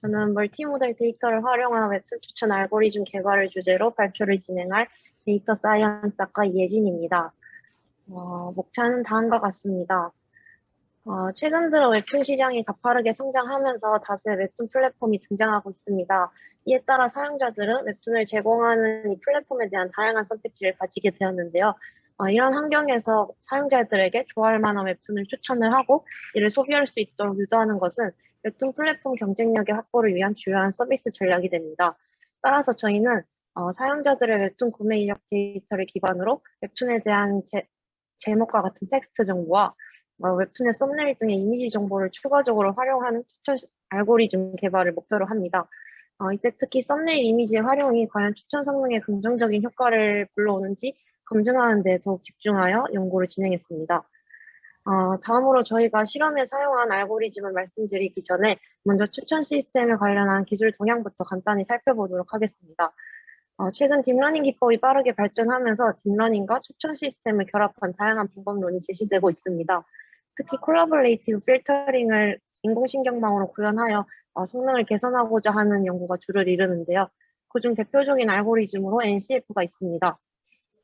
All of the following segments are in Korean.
저는 멀티모델 데이터를 활용한 웹툰 추천 알고리즘 개발을 주제로 발표를 진행할 데이터 사이언스 학과 이예진입니다. 어, 목차는 다음과 같습니다. 어, 최근 들어 웹툰 시장이 가파르게 성장하면서 다수의 웹툰 플랫폼이 등장하고 있습니다. 이에 따라 사용자들은 웹툰을 제공하는 이 플랫폼에 대한 다양한 선택지를 가지게 되었는데요. 어, 이런 환경에서 사용자들에게 좋아할 만한 웹툰을 추천을 하고 이를 소비할 수 있도록 유도하는 것은 웹툰 플랫폼 경쟁력의 확보를 위한 주요한 서비스 전략이 됩니다. 따라서 저희는 어, 사용자들의 웹툰 구매 이력 데이터를 기반으로 웹툰에 대한 제, 제목과 같은 텍스트 정보와 어, 웹툰의 썸네일 등의 이미지 정보를 추가적으로 활용하는 추천 알고리즘 개발을 목표로 합니다. 어, 이때 특히 썸네일 이미지의 활용이 과연 추천 성능에 긍정적인 효과를 불러오는지 검증하는 데 더욱 집중하여 연구를 진행했습니다. 어, 다음으로 저희가 실험에 사용한 알고리즘을 말씀드리기 전에 먼저 추천 시스템에 관련한 기술 동향부터 간단히 살펴보도록 하겠습니다. 어, 최근 딥러닝 기법이 빠르게 발전하면서 딥러닝과 추천 시스템을 결합한 다양한 방법론이 제시되고 있습니다. 특히 콜라보레이티브 필터링을 인공신경망으로 구현하여 어, 성능을 개선하고자 하는 연구가 주를 이루는데요. 그중 대표적인 알고리즘으로 NCF가 있습니다.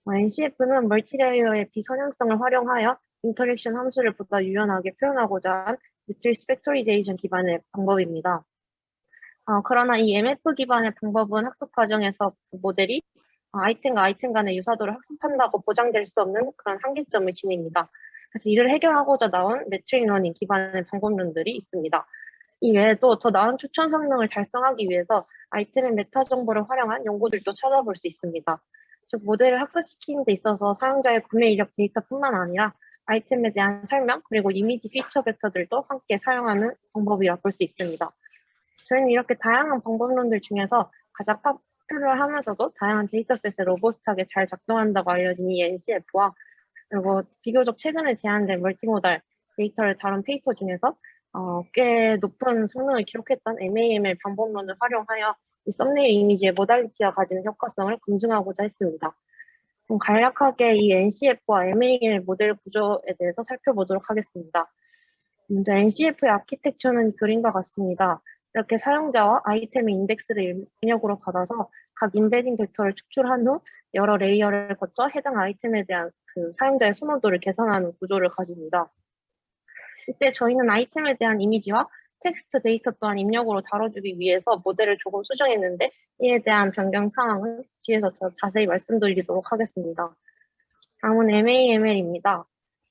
어, NCF는 멀티레이어의 비선형성을 활용하여 인터랙션 함수를 보다 유연하게 표현하고자 한 매트릭스 팩토리제이션 기반의 방법입니다. 어, 그러나 이 MF 기반의 방법은 학습 과정에서 그 모델이 아이템과 아이템 간의 유사도를 학습한다고 보장될 수 없는 그런 한계점을 지닙니다. 그래서 이를 해결하고자 나온 매트릭 러닝 기반의 방법론들이 있습니다. 이 외에도 더 나은 추천 성능을 달성하기 위해서 아이템의 메타 정보를 활용한 연구들도 찾아볼 수 있습니다. 즉 모델을 학습시키는 데 있어서 사용자의 구매 이력 데이터뿐만 아니라 아이템에 대한 설명 그리고 이미지 피처 벡터들도 함께 사용하는 방법이라 볼 수 있습니다. 저희는 이렇게 다양한 방법론들 중에서 가장 파퓰러하면서도 다양한 데이터셋에 로버스트하게 잘 작동한다고 알려진 이 NCF와 그리고 비교적 최근에 제안된 멀티모달 데이터를 다룬 페이퍼 중에서 어, 꽤 높은 성능을 기록했던 MAML 방법론을 활용하여 이 썸네일 이미지의 모달리티가 가지는 효과성을 검증하고자 했습니다. 그럼 간략하게 이 NCF와 MAML 모델 구조에 대해서 살펴보도록 하겠습니다. 먼저 NCF의 아키텍처는 그림과 같습니다. 이렇게 사용자와 아이템의 인덱스를 입력으로 받아서 각 인베딩 벡터를 축출한 후 여러 레이어를 거쳐 해당 아이템에 대한 그 사용자의 선호도를 계산하는 구조를 가집니다. 이때 저희는 아이템에 대한 이미지와 텍스트 데이터 또한 입력으로 다뤄주기 위해서 모델을 조금 수정했는데 이에 대한 변경 사항은 뒤에서 더 자세히 말씀드리도록 하겠습니다. 다음은 MAML입니다.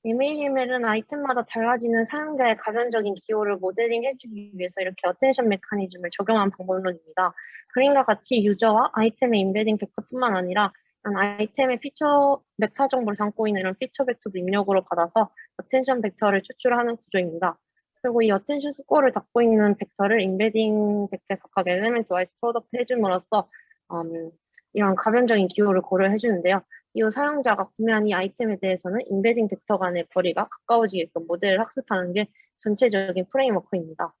MAML은 아이템마다 달라지는 사용자의 가변적인 기호를 모델링 해주기 위해서 이렇게 어텐션 메커니즘을 적용한 방법론입니다. 그림과 같이 유저와 아이템의 인베딩 벡터뿐만 아니라 아이템의 피처 메타 정보를 담고 있는 이런 피처 벡터도 입력으로 받아서 어텐션 벡터를 추출하는 구조입니다. 그리고 이 어텐션 스코어를 담고 있는 벡터를 인베딩 벡터에 각각 엘리멘트 와이스 프로덕트 해줌으로써 음, 이런 가변적인 기호를 고려해 주는데요. 이후 사용자가 구매한 이 아이템에 대해서는 인베딩 벡터 간의 거리가 가까워지게끔 모델을 학습하는 게 전체적인 프레임워크입니다.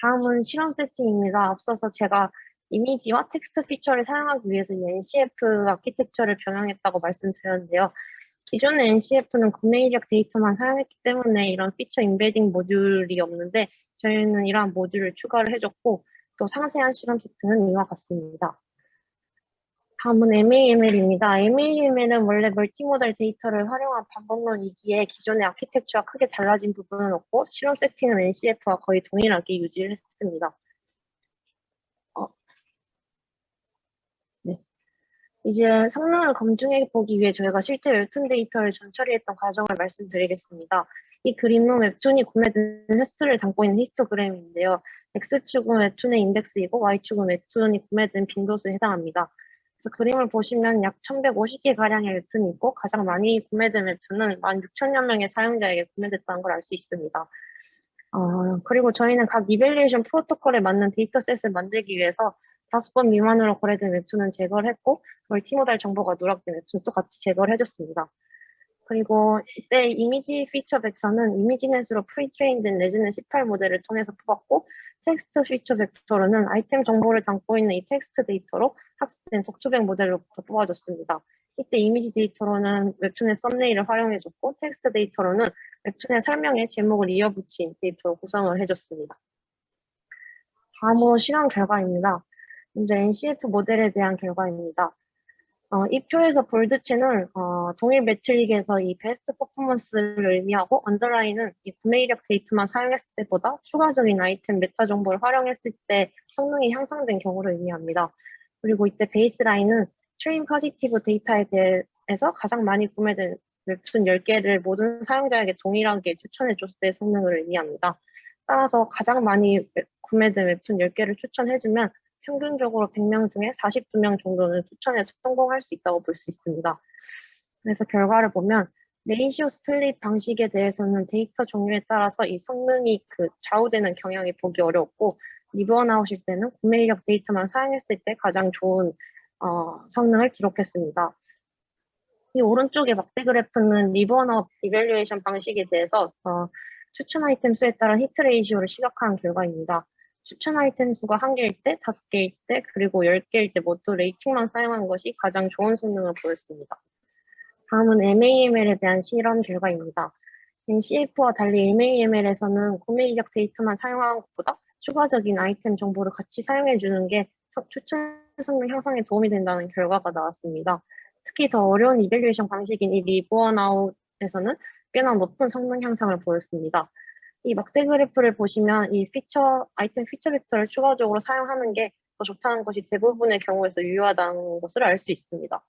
다음은 실험 세팅입니다. 앞서서 제가 이미지와 텍스트 피처를 사용하기 위해서 이 NCF 아키텍처를 변형했다고 말씀드렸는데요. 기존의 NCF는 구매 이력 데이터만 사용했기 때문에 이런 피처 인베딩 모듈이 없는데 저희는 이러한 모듈을 추가를 해줬고 또 상세한 실험 세팅은 이와 같습니다. 다음은 MAML입니다. MAML은 원래 멀티모달 데이터를 활용한 방법론이기에 기존의 아키텍처와 크게 달라진 부분은 없고 실험 세팅은 NCF와 거의 동일하게 유지를 했습니다. 어. 네. 이제 성능을 검증해 보기 위해 저희가 실제 웹툰 데이터를 전처리했던 과정을 말씀드리겠습니다. 이 그림은 웹툰이 구매된 횟수를 담고 있는 히스토그램인데요. X축은 웹툰의 인덱스이고 Y축은 웹툰이 구매된 빈도수에 해당합니다. 그래서 그림을 보시면 약 1150개 가량의 웹툰이 있고 가장 많이 구매된 웹툰은 16,000여 명의 사용자에게 구매됐다는 걸 알 수 있습니다. 어, 그리고 저희는 각 이벨리에이션 프로토콜에 맞는 데이터셋을 만들기 위해서 다섯 번 미만으로 거래된 웹툰은 제거를 했고 멀티모달 정보가 누락된 웹툰도 같이 제거를 해줬습니다. 그리고 이때 이미지 피처 벡터는 이미지넷으로 프리트레인된 레즈는 18 모델을 통해서 뽑았고 텍스트 피처 벡터로는 아이템 정보를 담고 있는 이 텍스트 데이터로 학습된 속초백 모델로부터 뽑아줬습니다. 이때 이미지 데이터로는 웹툰의 썸네일을 활용해줬고 텍스트 데이터로는 웹툰의 설명에 제목을 이어붙인 데이터로 구성을 해줬습니다. 다음으로 실험 결과입니다. 먼저 NCF 모델에 대한 결과입니다. 어, 이 표에서 볼드체는 어, 동일 매트릭에서 이 베스트 퍼포먼스를 의미하고 언더라인은 이 구매 이력 데이터만 사용했을 때보다 추가적인 아이템 메타 정보를 활용했을 때 성능이 향상된 경우를 의미합니다. 그리고 이때 베이스라인은 트레인 포지티브 데이터에 대해서 가장 많이 구매된 웹툰 10개를 모든 사용자에게 동일하게 추천해 줬을 때의 성능을 의미합니다. 따라서 가장 많이 웹- 구매된 웹툰 10개를 추천해주면 평균적으로 100명 중에 42명 정도는 추천에 성공할 수 있다고 볼 수 있습니다. 그래서 결과를 보면 레이시오 스플릿 방식에 대해서는 데이터 종류에 따라서 이 성능이 그 좌우되는 경향이 보기 어렵고 리뷰어 나오실 때는 구매 이력 데이터만 사용했을 때 가장 좋은 어, 성능을 기록했습니다. 이 오른쪽의 막대 그래프는 리버너 이밸류에이션 방식에 대해서 어, 추천 아이템 수에 따른 히트 레이시오를 시각화한 결과입니다. 추천 아이템 수가 한 개일 때, 다섯 개일 때, 그리고 열 개일 때 모두 레이팅만 사용한 것이 가장 좋은 성능을 보였습니다. 다음은 MAML에 대한 실험 결과입니다. CF와 달리 MAML에서는 구매 이력 데이터만 사용하는 것보다 추가적인 아이템 정보를 같이 사용해 주는 게 서- 추천 성능 향상에 도움이 된다는 결과가 나왔습니다. 특히 더 어려운 이밸류에이션 방식인 이 리버나웃에서는 꽤나 높은 성능 향상을 보였습니다. 이 막대 그래프를 보시면 이 피처, 아이템 피처 벡터를 추가적으로 사용하는 게 더 좋다는 것이 대부분의 경우에서 유효하다는 것을 알 수 있습니다.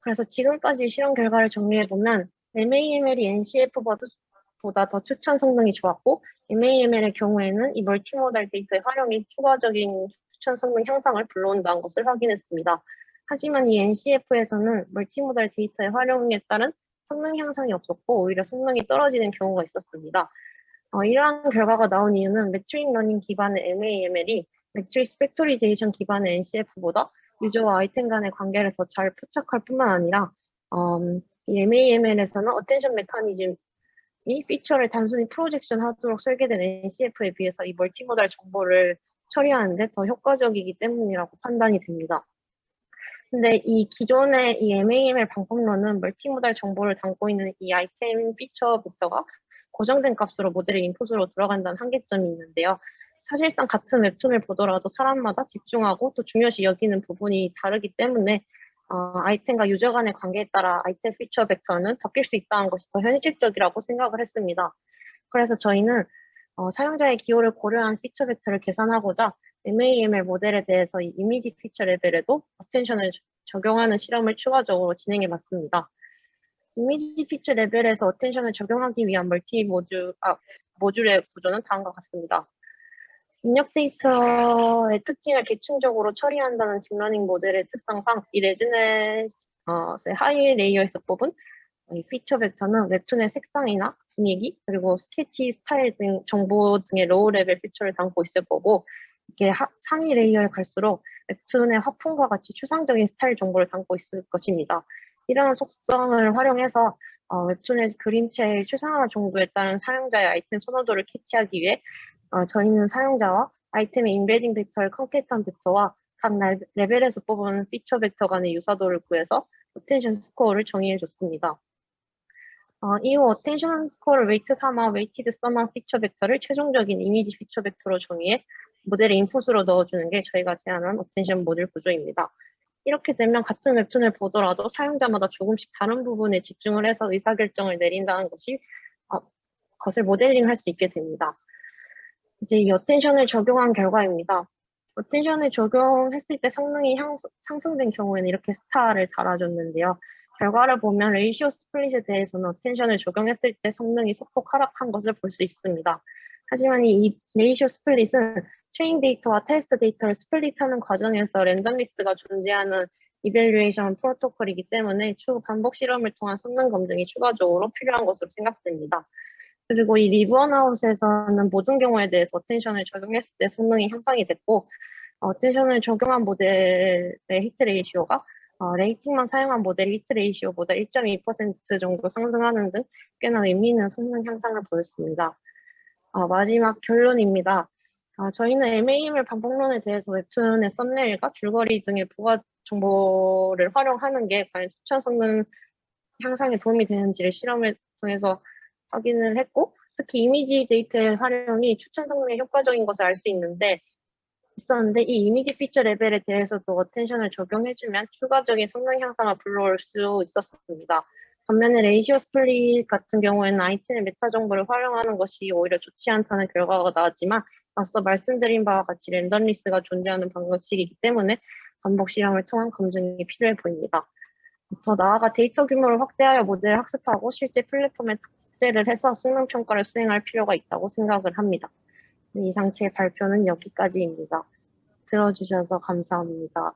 그래서 지금까지 실험 결과를 정리해보면 MAML이 NCF보다 더 추천 성능이 좋았고 MAML의 경우에는 이 멀티모달 데이터의 활용이 추가적인 추천 성능 향상을 불러온다는 것을 확인했습니다. 하지만 이 NCF에서는 멀티모달 데이터의 활용에 따른 성능 향상이 없었고 오히려 성능이 떨어지는 경우가 있었습니다. 어, 이러한 결과가 나온 이유는 매트릭 러닝 기반의 MAML이 매트릭 팩토리제이션 기반의 NCF보다 유저와 아이템 간의 관계를 더 잘 포착할 뿐만 아니라 음, 이 MAML에서는 어텐션 메커니즘이 피처를 단순히 프로젝션 하도록 설계된 NCF에 비해서 이 멀티모달 정보를 처리하는데 더 효과적이기 때문이라고 판단이 됩니다. 근데 이 기존의 이 MAML 방법론은 멀티모달 정보를 담고 있는 이 아이템 피처 벡터가 고정된 값으로 모델의 인풋으로 들어간다는 한계점이 있는데요. 사실상 같은 웹툰을 보더라도 사람마다 집중하고 또 중요시 여기는 부분이 다르기 때문에 어, 아이템과 유저 간의 관계에 따라 아이템 피처 벡터는 바뀔 수 있다는 것이 더 현실적이라고 생각을 했습니다. 그래서 저희는 어, 사용자의 기호를 고려한 피처 벡터를 계산하고자 MAML 모델에 대해서 이 이미지 피처 레벨에도 어텐션을 적용하는 실험을 추가적으로 진행해 봤습니다. 이미지 피처 레벨에서 어텐션을 적용하기 위한 멀티 모듈, 아, 모듈의 구조는 다음과 같습니다. 입력 데이터의 특징을 계층적으로 처리한다는 딥러닝 모델의 특성상 이 어, 하이 레이어에서 뽑은 이 피처 벡터는 웹툰의 색상이나 분위기 그리고 스케치 스타일 등 정보 등의 로우 레벨 피처를 담고 있을 거고 이게 하, 상위 레이어에 갈수록 웹툰의 화풍과 같이 추상적인 스타일 정보를 담고 있을 것입니다. 이러한 속성을 활용해서 어, 웹툰의 그림체의 추상화 정도에 따른 사용자의 아이템 선호도를 캐치하기 위해 어, 저희는 사용자와 아이템의 인베딩 벡터를 컴패트한 벡터와 각 날- 레벨에서 뽑은 피처 벡터 간의 유사도를 구해서 어텐션 스코어를 정의해 줬습니다. 어, 이후 어텐션 스코어를 웨이트 삼아 웨이티드 서머 피처 벡터를 최종적인 이미지 피처 벡터로 정의해 모델의 인풋으로 넣어주는 게 저희가 제안한 어텐션 모듈 구조입니다. 이렇게 되면 같은 웹툰을 보더라도 사용자마다 조금씩 다른 부분에 집중을 해서 의사결정을 내린다는 것이 어, 것을 모델링 할 수 있게 됩니다. 이제 이 어텐션을 적용한 결과입니다. 어텐션을 적용했을 때 성능이 향- 상승된 경우에는 이렇게 스타를 달아줬는데요. 결과를 보면 레이시오 스플릿에 대해서는 어텐션을 적용했을 때 성능이 소폭 하락한 것을 볼 수 있습니다. 하지만 이 레이시오 스플릿은 트레인 데이터와 테스트 데이터를 스플릿하는 과정에서 랜덤리스가 존재하는 이밸류에이션 프로토콜이기 때문에 추후 반복 실험을 통한 성능 검증이 추가적으로 필요한 것으로 생각됩니다. 그리고 이 리버나웃에서는 모든 경우에 대해서 어텐션을 적용했을 때 성능이 향상이 됐고 어텐션을 적용한 모델의 히트 레이시오가 어, 레이팅만 사용한 모델의 히트 레이시오보다 1.2% 정도 상승하는 등 꽤나 의미 있는 성능 향상을 보였습니다. 어, 마지막 결론입니다. 어, 저희는 MAML 반복론에 대해서 웹툰의 썸네일과 줄거리 등의 부가 정보를 활용하는 게 과연 추천 성능 향상에 도움이 되는지를 실험을 통해서 확인을 했고 특히 이미지 데이터의 활용이 추천 성능에 효과적인 것을 알 수 있는데 있었는데 이 이미지 피처 레벨에 대해서도 어텐션을 적용해주면 추가적인 성능 향상을 불러올 수 있었습니다. 반면에 레이시오 스플릿 같은 경우에는 아이템의 메타 정보를 활용하는 것이 오히려 좋지 않다는 결과가 나왔지만 앞서 말씀드린 바와 같이 랜덤 리스가 존재하는 방식이기 때문에 반복 실험을 통한 검증이 필요해 보입니다. 더 나아가 데이터 규모를 확대하여 모델을 학습하고 실제 플랫폼에 탑재를 해서 성능 평가를 수행할 필요가 있다고 생각을 합니다. 네, 이상 제 발표는 여기까지입니다. 들어주셔서 감사합니다.